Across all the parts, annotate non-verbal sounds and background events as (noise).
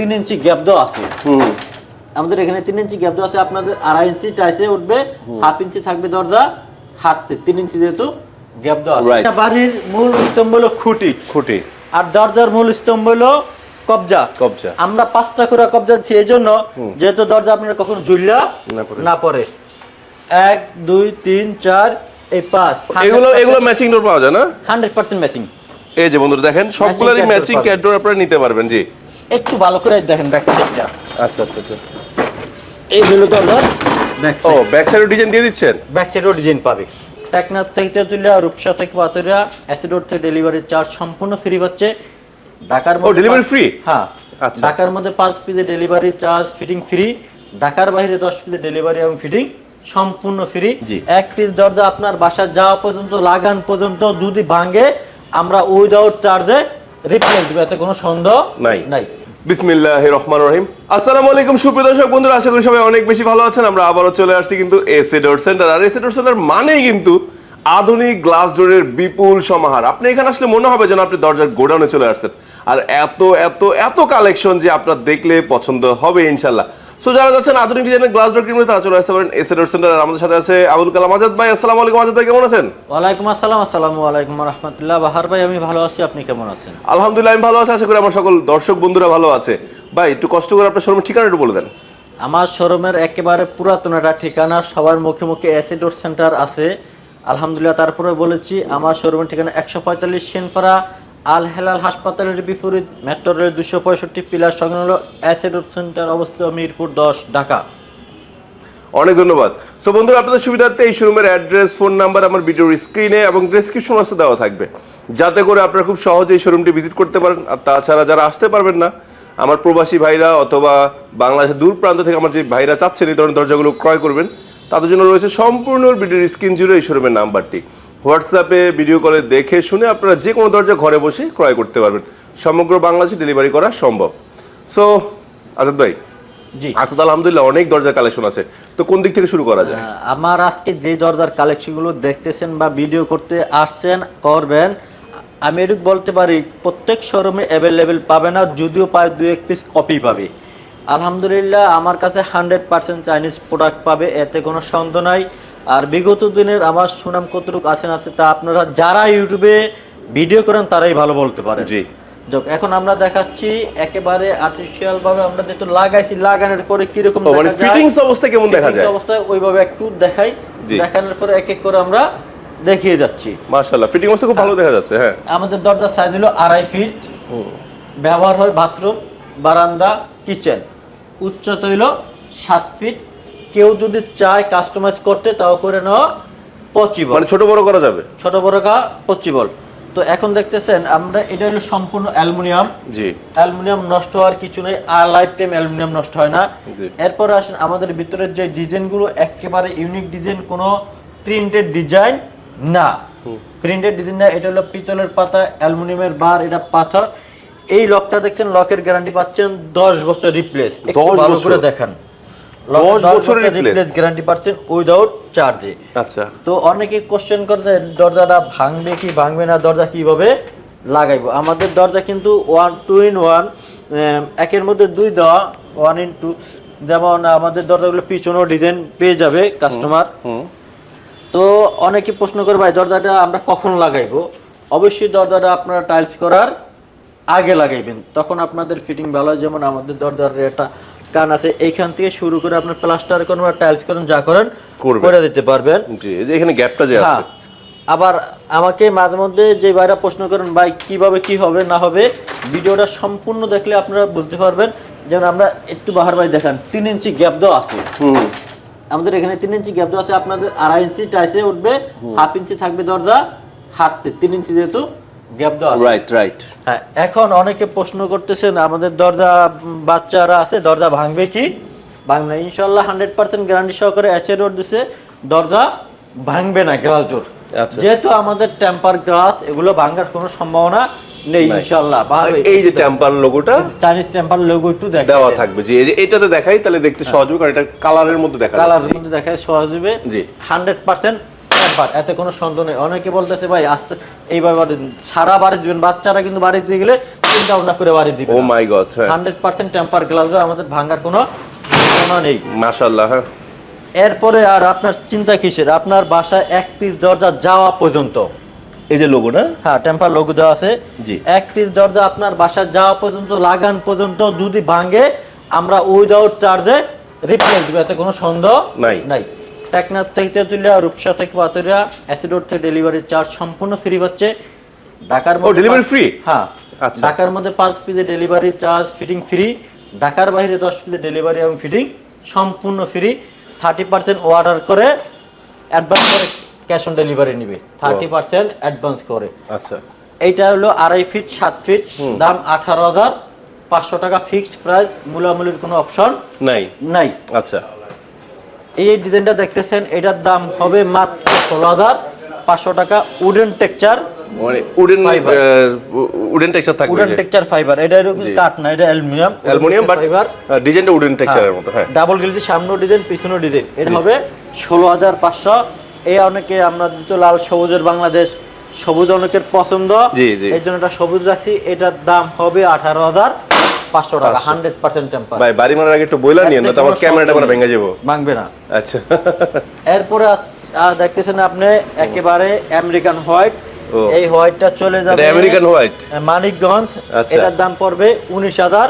তিন ইঞ্চি গ্যাপ দেওয়া আছে। আমাদের এখানে তিন ইঞ্চি গ্যাপ দেওয়া আছে আপনাদের আড়াই ইঞ্চি টাইসে উঠবে হাফ ইঞ্চি থাকবে দরজা হাঁটতে তিন ইঞ্চি যেহেতু গ্যাপ দেওয়া আছে। বাড়ির মূল স্তম্ভ হলো খুঁটি। খুঁটি। আর দরজার মূল স্তম্ভ হলো কবজা। কবজা। আমরা পাঁচটা করে কবজা দিচ্ছি এই জন্য যেহেতু দরজা আপনার কখনো ঝুললা না পড়ে। এক দুই তিন চার এই পাঁচ। এগুলো এগুলো ম্যাচিং ডোর পাওয়া যায় না? হান্ড্রেড পার্সেন্ট ম্যাচিং এই যে বন্ধুরা দেখেন সবগুলোরই ম্যাচিং ক্যাট ডোর আপনারা নিতে পারবেন জি। একটু ভালো করে দেখেন ব্যাক সাইডটা আচ্ছা আচ্ছা আচ্ছা। এই হলো দরজার ব্যাক ও ব্যাক সাইডে ডিজাইন দিয়ে দিচ্ছেন? ব্যাক সাইডও ডিজাইন পাবে। টেকনাথ থেকে তেঁতুলিয়া রূপসা থেকে পাতুরিয়া অ্যাসিড রোড থেকে ডেলিভারি চার্জ সম্পূর্ণ ফ্রি হচ্ছে ঢাকার মধ্যে পাঁচ- free? হ্যাঁ। আচ্ছা। ঢাকার মধ্যে পাঁচ পিসের ডেলিভারি চার্জ ফিটিং ফ্রি ঢাকার বাইরে দশ পিসের ডেলিভারি এবং ফিটিং সম্পূর্ণ ফ্রি জি। এক পিস দরজা আপনার বাসা যাওয়া পর্যন্ত লাগান পর্যন্ত যদি ভাঙে আমরা উইদাউট চার্জে রিপ্লেস দেবো। এতে কোনো সন্দেহ নাই। নাই। বিসমিল্লাহ রহমান রহিম। আসসালামু আলাইকুম, সুপ্রিয় দর্শক বন্ধুরা, আশা করি সবাই অনেক বেশি ভালো আছেন। আমরা আবারও চলে আসছি কিন্তু এসে ডোর সেন্টার। আর এসে ডোর সেন্টার মানেই কিন্তু আধুনিক গ্লাস ডোরের বিপুল সমাহার। আপনি এখানে আসলে মনে হবে যেন আপনি দরজার গোডাউনে চলে আসছেন। আর এত এত এত কালেকশন যে আপনার দেখলে পছন্দ হবে ইনশাল্লাহ। সো যারা যাচ্ছেন আধুনিক ডিজাইনের গ্লাস ডোর কিনবে তারা চলে আসতে পারেন এসে ডোর সেন্টার আমাদের সাথে আছে আবুল কালাম আজাদ ভাই। আসসালামু আলাইকুম আজাদ ভাই কেমন আছেন? ওয়ালাইকুম আসসালাম আসসালামু আলাইকুম রহমতুল্লাহ। বাহার ভাই আমি ভালো আছি আপনি কেমন আছেন? আলহামদুলিল্লাহ আমি ভালো আছি। আশা করি আমার সকল দর্শক বন্ধুরা ভালো আছে। ভাই একটু কষ্ট করে আপনার শোরুমের ঠিকানা একটু বলে দেন। আমার শোরুমের একেবারে পুরাতন একটা ঠিকানা সবার মুখে মুখে অ্যাসিডোর সেন্টার আছে। আলহামদুলিল্লাহ তারপরে বলেছি আমার শোরুমের ঠিকানা একশো পঁয়তাল্লিশ সেনপাড়া আল হেলাল হাসপাতালের বিপরীত মেট্রো রেল দুশো পঁয়ষট্টি পিলার সংলগ্ন অ্যাসিডোর সেন্টার অবস্থিত মিরপুর দশ, ঢাকা। অনেক ধন্যবাদ। সো বন্ধুরা, আপনাদের সুবিধার্থে এই শোরুমের অ্যাড্রেস ফোন নাম্বার আমার ভিডিওর স্ক্রিনে এবং ডেসক্রিপশন বক্সে দেওয়া থাকবে। যাতে করে আপনারা খুব সহজে এই শোরুমটি ভিজিট করতে পারেন। আর তাছাড়া যারা আসতে পারবেন না, আমার প্রবাসী ভাইরা অথবা বাংলাদেশের দূর প্রান্ত থেকে আমার যে ভাইরা চাচ্ছেন এই ধরনের দরজাগুলো ক্রয় করবেন, তাদের জন্য রয়েছে সম্পূর্ণ ভিডিওর স্ক্রিন জুড়ে এই শোরুমের নাম্বারটি হোয়াটসঅ্যাপে ভিডিও কলে দেখে শুনে আপনারা যে কোনো দরজা ঘরে বসে ক্রয় করতে পারবেন। সমগ্র বাংলাদেশে ডেলিভারি করা সম্ভব। সো আজাদ ভাই জি। আসাদ আলহামদুলিল্লাহ অনেক দরজার কালেকশন আছে। তো কোন দিক থেকে শুরু করা যায়? আমার আজকে যে দরজার কালেকশনগুলো দেখতেছেন বা ভিডিও করতে আসছেন করবেন আমি এটুকু বলতে পারি প্রত্যেক শোরুমে অ্যাভেলেবেল পাবে না যদিও পায় দু এক পিস কপি পাবে। আলহামদুলিল্লাহ আমার কাছে হান্ড্রেড পার্সেন্ট চাইনিজ প্রোডাক্ট পাবে এতে কোনো সন্দেহ নাই। আর বিগত দিনের আমার সুনাম কতটুকু আছেন আছে তা আপনারা যারা ইউটিউবে ভিডিও করেন তারাই ভালো বলতে পারেন। জি। যাক, এখন আমরা দেখাচ্ছি একেবারে আর্টিফিশিয়াল ভাবে আমরা যেহেতু লাগাইছি লাগানোর পরে কীরকম ও, মানে ফিটিংস অবস্থা কেমন দেখা যায়? অবস্থায় ওইভাবে একটু দেখাই। দেখানোর পরে এক এক করে আমরা দেখিয়ে যাচ্ছি। মাশাআল্লাহ ফিটিং অবস্থা খুব ভালো দেখা যাচ্ছে হ্যাঁ। আমাদের দরজার সাইজ হলো আড়াই ফিট ব্যবহার হয় বাথরুম বারান্দা কিচেন উচ্চতা হইল সাত ফিট কেউ যদি চায় কাস্টমাইজ করতে তাও করে নেওয়া পসিবল মানে ছোট বড় করা যাবে? ছোট বড় কা পসিবল তো এখন দেখতেছেন আমরা এটা হলো সম্পূর্ণ অ্যালুমিনিয়াম। জি। অ্যালুমিনিয়াম নষ্ট হওয়ার কিছু নেই আর লাইফ টাইম অ্যালুমিনিয়াম নষ্ট হয় না। এরপর আসেন আমাদের ভিতরের যে ডিজাইনগুলো একেবারে ইউনিক ডিজাইন কোনো প্রিন্টেড ডিজাইন না। প্রিন্টেড ডিজাইন না এটা হলো পিতলের পাতা অ্যালুমিনিয়ামের বার এটা পাথর। এই লকটা দেখছেন লকের গ্যারান্টি পাচ্ছেন দশ বছর রিপ্লেস একটু 10 ভালো করে বছর? দেখান। 10 বছরের রিপ্লেস গ্যারান্টি পাচ্ছেন উইদাউট চার্জে আচ্ছা। তো অনেকে কোশ্চেন করে যে দরজাটা ভাঙবে কি ভাঙবে না দরজা কীভাবে লাগাইবো? আমাদের দরজা কিন্তু ওয়ান টু ইন ওয়ান একের মধ্যে দুই দেওয়া ওয়ান ইন টু যেমন আমাদের দরজাগুলো পিছনেও ডিজাইন পেয়ে যাবে কাস্টমার তো অনেকে প্রশ্ন করে ভাই দরজাটা আমরা কখন লাগাইবো? অবশ্যই দরজাটা আপনারা টাইলস করার আগে লাগাইবেন। তখন আপনাদের ফিটিং ভালো হয়। যেমন আমাদের দরজার একটা কান আছে এইখান থেকে শুরু করে আপনার প্লাস্টার করেন বা টাইলস করেন যা করেন করে দিতে পারবেন। জি যে এখানে গ্যাপটা যে হ্যাঁ। আছে। আবার আমাকে মাঝে মধ্যে যে ভাইরা প্রশ্ন করেন ভাই কীভাবে কি হবে না হবে? ভিডিওটা সম্পূর্ণ দেখলে আপনারা বুঝতে পারবেন। যেমন আমরা একটু বাহার ভাই দেখান তিন ইঞ্চি গ্যাপ দেওয়া আছে। হুম। আমাদের এখানে তিন ইঞ্চি গ্যাপ দেওয়া আছে আপনাদের আড়াই ইঞ্চি টাইসে উঠবে হাফ ইঞ্চি থাকবে দরজা হাঁটতে তিন ইঞ্চি যেহেতু। রাইট রাইট হ্যাঁ, এখন অনেকে প্রশ্ন করতেছেন আমাদের দরজা বাচ্চারা আছে দরজা ভাঙবে কি? বাংলা ইনশাল্লাহ হান্ড্রেড পার্সেন্ট গ্যারান্টি সহকারে অ্যাচে দিছে দরজা ভাঙবে না গ্লাস ডোর আচ্ছা। যেহেতু আমাদের টেম্পার গ্লাস এগুলো ভাঙার কোনো সম্ভাবনা নেই ইনশাআল্লাহ। এই যে টেম্পার লোগোটা চাইনিজ টেম্পার লোগো একটু দেওয়া থাকবে জি। এটাতে দেখাই তাহলে দেখতে হ্যাঁ। সহজ হবে কারণ এটা কালারের মধ্যে দেখা কালারের মধ্যে দেখায় সহজ হবে। জি। 100% একবার এতে কোনো সন্দেহ নেই। অনেকে বলতেছে ভাই আস্তে এইবার সারা বাড়ি দিবেন। বাচ্চারা কিন্তু বাড়িতে গেলে চিন্তা ভাবনা করে বাড়ি দিবে oh my god 100% temper glass আমাদের ভাঙার কোনো সম্ভাবনা নেই। মাশাআল্লাহ হ্যাঁ। এরপরে আর আপনার চিন্তা কিসের? আপনার বাসায় এক পিস দরজা যাওয়া পর্যন্ত। এই যে লোগো না? হ্যাঁ টেম্পার লোগো দেওয়া আছে। জি। এক পিস দরজা আপনার বাসায় যাওয়া পর্যন্ত লাগান পর্যন্ত যদি ভাঙে আমরা উইদাউট চার্জে রিপ্লেস দিব। এতে কোনো সন্দেহ নাই। নাই। টেকনাফ থেকে তেঁতুলিয়া রূপসা থেকে পাতুরিয়া অ্যাসিড রোড থেকে ডেলিভারি চার্জ সম্পূর্ণ ফ্রি হচ্ছে। ঢাকার মধ্যে ডেলিভারি ফ্রি? হ্যাঁ আচ্ছা। ঢাকার মধ্যে পাঁচ পিসের ডেলিভারি চার্জ ফিটিং ফ্রি ঢাকার বাইরে দশ পিসের ডেলিভারি এবং ফিটিং সম্পূর্ণ ফ্রি থার্টি পার্সেন্ট অর্ডার করে অ্যাডভান্স করে ক্যাশ অন ডেলিভারি নিবে। থার্টি পার্সেন্ট অ্যাডভান্স করে। আচ্ছা। এইটা হলো আড়াই ফিট সাত ফিট দাম আঠারো হাজার পাঁচশো টাকা ফিক্সড প্রাইস মূলামূলির কোনো অপশন নাই। নাই। আচ্ছা। এই ডিজাইনটা দেখতেছেন এটার দাম হবে মাত্র ষোলো হাজার পাঁচশো টাকা। উডেন টেকচার মানে উডেন. উডেন টেক্সচার থাকবে উডেন টেকচার ফাইবার। এটা হলো জি। না এটা অ্যালুমিনিয়াম। Aluminium but fiber. ডিজাইনটা উডেন টেক্সচারের মতো হ্যাঁ। ডাবল গিলটি সামনে ডিজাইন পিছনে ডিজাইন। এটা হবে ষোলো হাজার পাঁচশো। এই অনেকে আমরা যেহেতু লাল সবুজের বাংলাদেশ সবুজ অনেকের পছন্দ। এই জন্য এটা সবুজ রাখছি। এটার দাম হবে আঠারো হাজার পাঁচশো টাকা 500 হান্ড্রেড পার্সেন্ট টেম্পার ভাই বাড়ি মারার আগে একটু বইলা নিয়ে না তো আমার ক্যামেরাটা মানে ভেঙে যাব ভাঙবে না। আচ্ছা। এরপরে আর দেখতেছেন আপনি একেবারে আমেরিকান হোয়াইট। এই হোয়াইটটা চলে যাবে আমেরিকান হোয়াইট? মানিকগঞ্জ। আচ্ছা। এটার দাম পড়বে উনিশ হাজার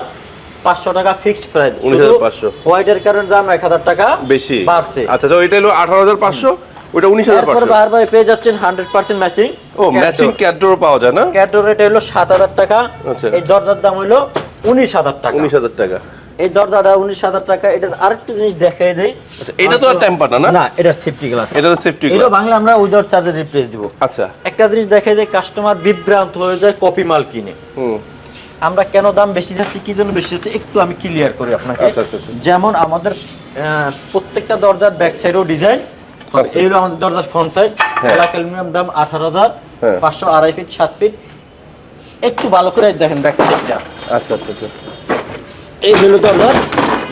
পাঁচশো টাকা ফিক্সড প্রাইস 19,500 হোয়াইটের কারণে দাম এক হাজার টাকা বেশি। বাড়ছে। আচ্ছা তো এটা হলো আঠারো হাজার পাঁচশো ওটা উনিশ হাজার পাঁচশো। বারবার পেয়ে যাচ্ছেন হান্ড্রেড পার্সেন্ট ম্যাচিং ও ম্যাচিং ক্যাডোর পাওয়া যায় না? ক্যাটোর রেট হলো সাত হাজার টাকা। আচ্ছা। এই দরজার দাম হলো উনিশ হাজার টাকা। উনিশ হাজার টাকা। এই দরজাটা উনিশ হাজার টাকা এটার আরেকটা জিনিস দেখাই দেয় আচ্ছা এটা তো আর টেম্পার না না? এটা সেফটি গ্লাস এটা তো সেফটি এটা বাংলা আমরা উইদাউট চার্জে রিপ্লেস দিব। আচ্ছা। একটা জিনিস দেখে যে কাস্টমার বিভ্রান্ত হয়ে যায় কপি মাল কিনে। হুম। আমরা কেন দাম বেশি যাচ্ছি কি জন্য বেশি যাচ্ছে একটু আমি ক্লিয়ার করি আপনাকে। আচ্ছা, আচ্ছা। যেমন আমাদের প্রত্যেকটা দরজার ব্যাক সাইডও ডিজাইন। এই হলো আমাদের দরজার ফ্রন্ট সাইড হ্যাঁ। ব্ল্যাক অ্যালুমিনিয়াম দাম আঠারো হাজার। হ্যাঁ। পাঁচশো আড়াই ফিট সাত ফিট একটু ভালো করে দেখেন ব্যাক সাইডটা আচ্ছা আচ্ছা আচ্ছা। এই হলো দরজার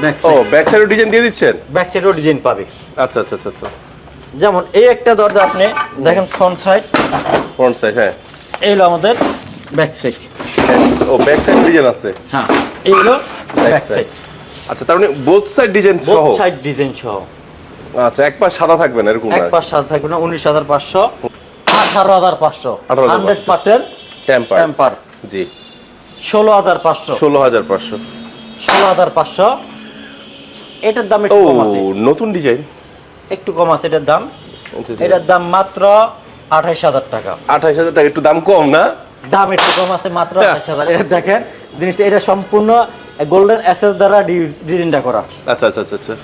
ব্যাক ও ব্যাক সাইডও ডিজাইন দিয়ে দিচ্ছেন? ব্যাক সাইডও ডিজাইন পাবে। আচ্ছা আচ্ছা আচ্ছা আচ্ছা যেমন এই একটা দরজা আপনি দেখেন ফ্রন্ট সাইড ফ্রন্ট সাইড হ্যাঁ। এই হলো আমাদের ব্যাক সাইড ও ব্যাক সাইড ডিজাইন আছে। হ্যাঁ এই হলো ব্যাক। সাইড আচ্ছা তার মানে বোথ সাইড ডিজাইন সহ? বোথ সাইড ডিজাইন সহ। আচ্ছা এক পাশ সাদা থাকবে না এরকম এক পাশ সাদা থাকবে না উনিশ হাজার পাঁচশো আঠারো হাজার পাঁচশো। 18,500 হান্ড্রেড পার্সেন্ট টেম্পার টেম্পার জি। ষোলো হাজার পাঁচশো। ষোলো হাজার পাঁচশো। ষোলো হাজার পাঁচশো। এটার দাম একটু কম আছে। নতুন ডিজাইন। একটু কম আছে এটার দাম। এটার দাম মাত্র আঠাইশ হাজার টাকা। আঠাইশ হাজার টাকা একটু দাম কম না? দাম একটু কম আছে মাত্র আঠাইশ হাজার। এটা দেখেন জিনিসটা এটা সম্পূর্ণ গোল্ডেন এসএস দ্বারা ডিজাইনটা করা। আচ্ছা আচ্ছা আচ্ছা আচ্ছা।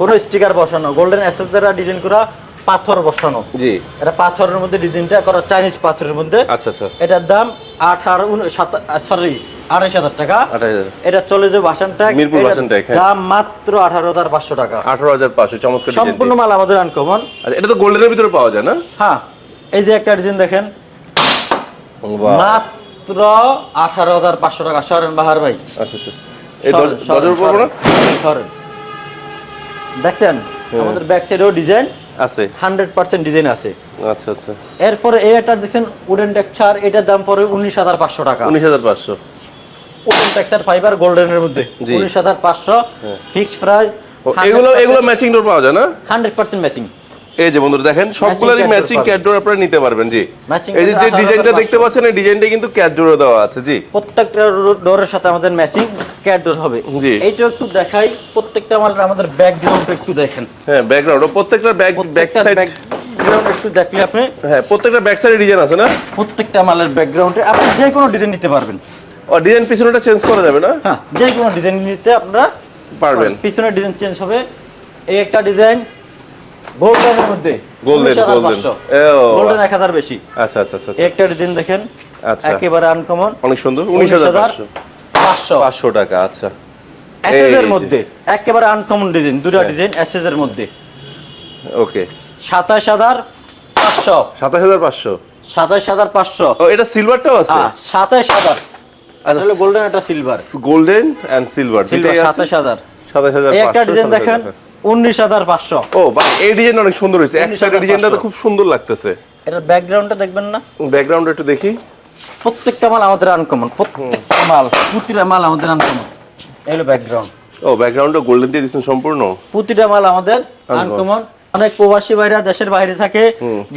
কোনো স্টিকার বসানো গোল্ডেন এসএস দ্বারা ডিজাইন করা পাথর বসানো। জি। এটা পাথরের মধ্যে ডিজাইনটা করা চাইনিজ পাথরের মধ্যে। আচ্ছা আচ্ছা। এটার দাম আঠারো সরি আড়াইশ হাজার টাকা। এটা চলে যাবে বাসান ট্যাগ মিরপুর বাসান ট্যাগ, হ্যাঁ। দাম মাত্র আঠারো হাজার পাঁচশো টাকা। আঠারো হাজার পাঁচশো চমৎকার সম্পূর্ণ মাল আমাদের আনকমন আচ্ছা এটা তো গোল্ডেনের ভিতরে পাওয়া যায় না? হ্যাঁ এই যে একটা ডিজাইন দেখেন। মাত্র আঠারো হাজার পাঁচশো টাকা। সরেন বাহার ভাই। আচ্ছা আচ্ছা। এই। দেখছেন? আমাদের ব্যাক সাইডেও ডিজাইন আছে। হান্ড্রেড পার্সেন্ট ডিজাইন আছে। আচ্ছা আচ্ছা। এরপরে এই একটা দেখছেন উডেন টেক্সচার এটার দাম পড়ে উনিশ হাজার পাঁচশো টাকা। উনিশ হাজার পাঁচশো। উডেন টেক্সচার ফাইবার গোল্ডেনের মধ্যে। জি। উনিশ হাজার পাঁচশো ফিক্সড প্রাইস এগুলো এগুলো ম্যাচিং ডোর পাওয়া যায় না? হান্ড্রেড পার্সেন্ট ম্যাচিং এই যে বন্ধুরা দেখেন সবগুলোরই ম্যাচিং পাবেন। ক্যাট আপনারা নিতে পারবেন জি। এই যে যে ডিজাইনটা দেখতে পাচ্ছেন এই ডিজাইনটা কিন্তু ক্যাট ডোরও দেওয়া আছে জি। প্রত্যেকটা ডোরের সাথে আমাদের ম্যাচিং ক্যাট ডোর হবে। জি। এইটা একটু দেখাই প্রত্যেকটা মালের আমাদের ব্যাকগ্রাউন্ড একটু দেখেন। হ্যাঁ ব্যাকগ্রাউন্ড প্রত্যেকটা ব্যাক ব্যাক সাইড ব্যাকগ্রাউন্ড একটু দেখলে আপনি হ্যাঁ প্রত্যেকটা ব্যাক সাইডে ডিজাইন আছে না? প্রত্যেকটা মালের ব্যাকগ্রাউন্ডে আপনি যে কোনো ডিজাইন নিতে পারবেন। ও ডিজাইন পিছনটা চেঞ্জ করা যাবে না? হ্যাঁ যে কোনো ডিজাইন নিতে আপনারা পারবেন। পিছনের ডিজাইন চেঞ্জ হবে। এই একটা ডিজাইন গোল্ডেনের মধ্যে। ও। গোল্ডেন। এক হাজার বেশি। আচ্ছা আচ্ছা আচ্ছা এই একটা ডিজাইন দেখেন আচ্ছা। একেবারে আনকমন অনেক সুন্দর উনিশ হাজার পাঁচশো। পাঁচশো। পাঁচশো টাকা আচ্ছা। এসএস এর মধ্যে একেবারে আনকমন ডিজাইন দুটা। ডিজাইন এসএস এর মধ্যে। ওকে। সাতাশ হাজার পাঁচশো। সাতাশ হাজার পাঁচশো। সাতাশ হাজার পাঁচশো। ও এটা সিলভারটাও আছে? হ্যাঁ সাতাশ হাজার। আচ্ছা, গোল্ডেন একটা silver golden and silver silver সাতাশ হাজার। সাতাশ হাজার এই একটা ডিজাইন দেখেন। উনিশ হাজার পাঁচশো। ও বা এই ডিজাইন অনেক সুন্দর হয়েছে। এক সাইডের ডিজাইনটা তো খুব সুন্দর লাগতেছে। এটার ব্যাকগ্রাউন্ডটা দেখবেন না? ব্যাকগ্রাউন্ড একটু দেখি। প্রত্যেকটা মাল আমাদের আনকমন প্রত্যেকটা মাল প্রতিটা মাল আমাদের আনকমন ব্যাকগ্রাউন্ড ও ব্যাকগ্রাউন্ডটা গোল্ডেন দিয়ে দিয়েছেন সম্পূর্ণ? প্রতিটা মাল আমাদের আনকমন অনেক প্রবাসী ভাইরা দেশের বাইরে থাকে।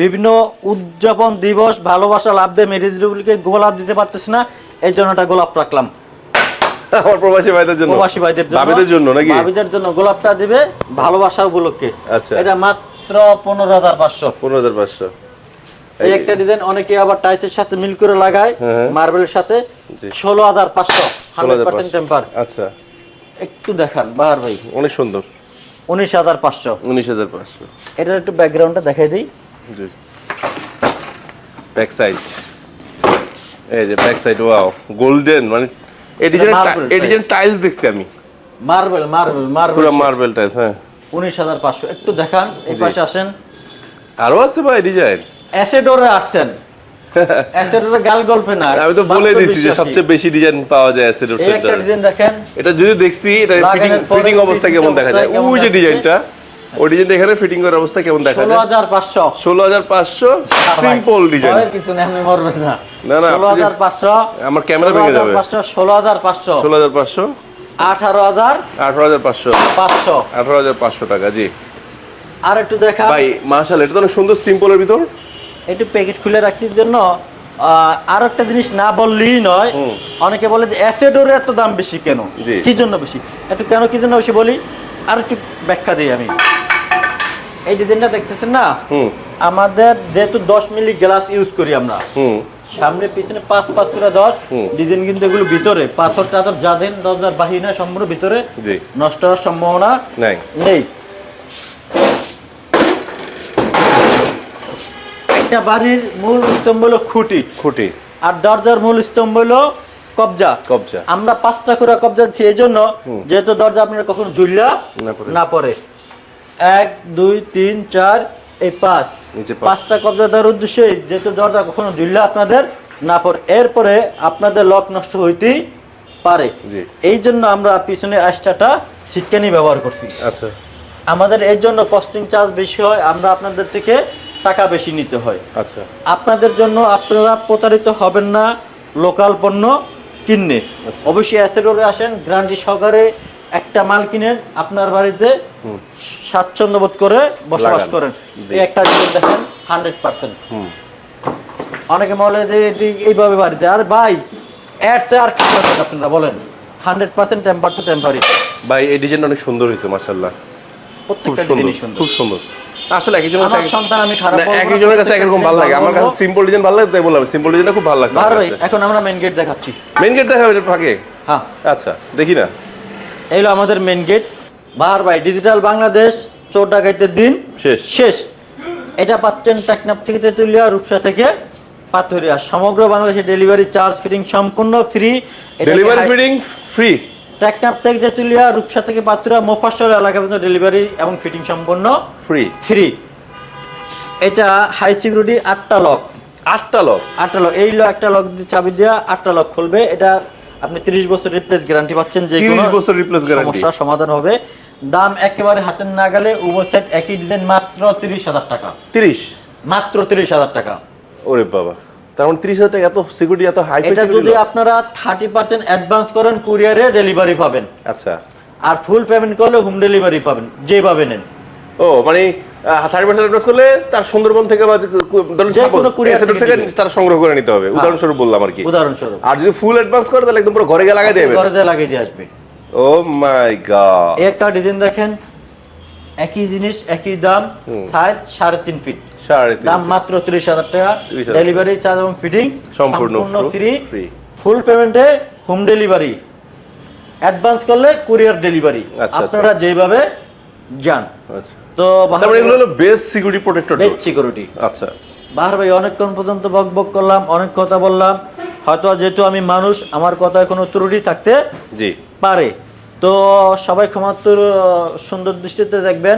বিভিন্ন উদযাপন দিবস ভালোবাসা লাভ দিয়ে। মেরিজগুলিকে গোলাপ দিতে পারতেছে না? এই জন্য একটা গোলাপ রাখলাম। আমার প্রবাসী ভাইদের জন্য। প্রবাসী ভাইদের জন্য। ভাবিদের জন্য নাকি? ভাবিদের জন্য গোলাপটা দিবে ভালোবাসা উপলক্ষে। আচ্ছা। এটা মাত্র পনেরো হাজার পাঁচশো। পনেরো হাজার পাঁচশো। এই একটা ডিজাইন অনেকে আবার টাইসের সাথে মিল করে লাগায় হ্যাঁ। মার্বেলের সাথে। ষোলো হাজার পাঁচশো হান্ড্রেড পার্সেন্ট টেম্পার। আচ্ছা। একটু দেখান বাহার ভাই। অনেক সুন্দর। উনিশ হাজার পাঁচশো। উনিশ হাজার পাঁচশো। এটার একটু ব্যাকগ্রাউন্ডটা দেখাই দিই। জি। ব্যাক সাইড এই যে ব্যাক সাইড ওয়াও গোল্ডেন মানে এই ডিজাইন এই ডিজাইন টাইলস দেখছি আমি। মার্বেল মার্বেল মার্বেল পুরো মার্বেল টাইলস হ্যাঁ। উনিশ হাজার পাঁচশো। একটু দেখান এই পাশে আসেন। আরও আছে ভাই ডিজাইন অ্যাসেডোরে আসছেন। (laughs) অ্যাসেডোরে গাল গল্পে না। আমি তো বলে দিছি যে সবচেয়ে বেশি ডিজাইন পাওয়া যায় অ্যাসিড এই একটা ডিজাইন দেখেন। এটা যদি দেখছি এটা ফিটিং ফিটিং অবস্থা কেমন দেখা যায়। ওই যে ডিজাইনটা ওই ডিজাইনটা এখানে ফিটিং করার অবস্থা কেমন দেখা যায়? হাজার পাঁচশো। ষোলো হাজার পাঁচশো সিম্পল ডিজাইন ভয়ের কিছু নেই আপনি মরবেন না। না, না, ষোলো আপনি যে- হাজার পাঁচশো আমার ক্যামেরা ভেঙে যাবে। পাঁচশো ষোলো হাজার পাঁচশো। ষোলো হাজার পাঁচশো। আঠারো হাজার আঠারো হাজার পাঁচশো। পাঁচশো। আঠারো হাজার পাঁচশো টাকা জি। আর একটু দেখা। ভাই মার্শাল এটা তো অনেক সুন্দর সিম্পলের ভিতর। একটু প্যাকেট খুলে রাখছি জন্য। আর একটা জিনিস না বললেই নয় অনেকে বলে যে অ্যাসেডোর এত দাম বেশি কেন। কি জন্য বেশি? একটু কেন কি জন্য বেশি বলি? আর একটু ব্যাখ্যা দিই আমি। এই ডিজাইনটা দেখতেছেন না? আমাদের যেহেতু দশ মিলি গ্লাস ইউজ করি আমরা সামনে পিছনে পাঁচ পাঁচ করে দশ ডিজাইন কিন্তু এগুলো ভিতরে পাথর টাথর যা দেন দরজার সম্পূর্ণ ভিতরে নষ্ট হওয়ার সম্ভাবনা নাই। নেই। একটা বাড়ির মূল স্তম্ভ হলো খুঁটি। খুঁটি। আর দরজার মূল স্তম্ভ হলো কবজা। কবজা। আমরা পাঁচটা করে কবজা দিচ্ছি এই জন্য যেহেতু দরজা আপনার কখনো ঝুললা না পড়ে। এক দুই তিন চার এই পাঁচ। পাঁচটা কবজা দেওয়ার উদ্দেশ্যে যেহেতু দরজা কখনো ঝুললা আপনাদের না পড়ে এরপরে আপনাদের লক নষ্ট হইতেই পারে। এই জন্য আমরা পিছনে আস্টাটা সিটকানি ব্যবহার করছি। আচ্ছা। আমাদের এই জন্য কস্টিং চার্জ বেশি হয় আমরা আপনাদের থেকে টাকা বেশি নিতে হয়। আচ্ছা। আপনাদের জন্য আপনারা প্রতারিত হবেন না লোকাল পণ্য কিনে আচ্ছা। অবশ্যই অ্যাসেডোরে আসেন গ্রান্টি সহকারে একটা মাল কিনেন আপনার বাড়িতে স্বাচ্ছন্দ্য বোধ করে বসবাস করেন। একটা জিনিস দেখেন হান্ড্রেড পার্সেন্ট অনেকে বলে যে এটি এইভাবে বাড়িতে। আর ভাই অ্যাডসে আর কি করবেন আপনারা বলেন। হান্ড্রেড পার্সেন্ট টেম্পার টু টেম্পারি ভাই এই ডিজাইনটা অনেক সুন্দর হয়েছে মার্শাল্লাহ প্রত্যেকটা জিনিস সুন্দর। খুব সুন্দর। আসলে এক একজনের আমার কাছে- সন্তান আমি খারাপ না, বলব এক না, কাছে একরকম ভালো লাগে। আমার কাছে সিম্পল ডিজাইন ভালো লাগে তাই বললাম। সিম্পল ডিজাইনটা খুব ভালো লাগছে বার ভাই এখন আমরা মেন গেট দেখাচ্ছি। মেইন গেট ফাঁকে হ্যাঁ। আচ্ছা দেখি না। এই হলো আমাদের মেন গেট বাহার ভাই ডিজিটাল বাংলাদেশ চোর দিন। শেষ। শেষ। এটা পাচ্ছেন টেকনাপ থেকে তেতুলিয়া রূপসা থেকে পাথরিয়া। সমগ্র বাংলাদেশে ডেলিভারি চার্জ ফিটিং সম্পূর্ণ free delivery fitting free Teknaf থেকে তেতুলিয়া রূপসা থেকে পাথরিয়া মোফাসল এলাকা পর্যন্ত ডেলিভারি এবং ফিটিং সম্পূর্ণ ফ্রি ফ্রি এটা হাই সিকিউরিটি আটটা লক আটটা লক আটটা লক এই লক একটা লক চাবি দেওয়া আটটা লক খুলবে। এটা আপনি তিরিশ বছর রিপ্লেস গ্যারান্টি পাচ্ছেন যে 30 বছর replace guarantee। সমস্যার সমাধান হবে। দাম একেবারে হাতের না গেলে উভয় সাইড একই ডিজাইন মাত্র তিরিশ হাজার টাকা। তিরিশ? মাত্র তিরিশ হাজার টাকা। ওরে বাবা। তার মানে তিরিশ হাজার টাকা এত সিকিউরিটি এত হাই এটা যদি আপনারা থার্টি পার্সেন্ট অ্যাডভান্স করেন কুরিয়ারে ডেলিভারি পাবেন। আচ্ছা। আর ফুল পেমেন্ট করলে হোম ডেলিভারি পাবেন যেভাবে নেন। ও মানে থার্টি পার্সেন্ট অ্যাডভান্স করলে তার সুন্দরবন থেকে বা ধরুন থেকে তারা সংগ্রহ করে নিতে হবে। উদাহরণস্বরূপ বললাম আর কি। উদাহরণস্বরূপ। আর যদি ফুল অ্যাডভান্স করে তাহলে একদম পুরো ঘরে গিয়ে লাগাই দেবে ঘরে লাগিয়ে দিয়ে আসবে। ও মাই গড একটা ডিজাইন দেখেন একই জিনিস একই দাম সাইজ সাড়ে তিন ফিট দাম মাত্র তিরিশ হাজার টাকা। ডেলিভারি চার্জ এবং ফিটিং সম্পূর্ণ ফ্রি ফুল পেমেন্টে হোম ডেলিভারি অ্যাডভান্স করলে কুরিয়ার ডেলিভারি আচ্ছা। আপনারা যেভাবে যান। আচ্ছা। তো তার এগুলো হলো best security protector best security আচ্ছা। বাহার ভাই অনেকক্ষণ পর্যন্ত বক বক করলাম অনেক কথা বললাম। হয়তো যেহেতু আমি মানুষ আমার কথায় কোনো ত্রুটি থাকতে জি। পারে। তো সবাই ক্ষমাত্তর সুন্দর দৃষ্টিতে দেখবেন।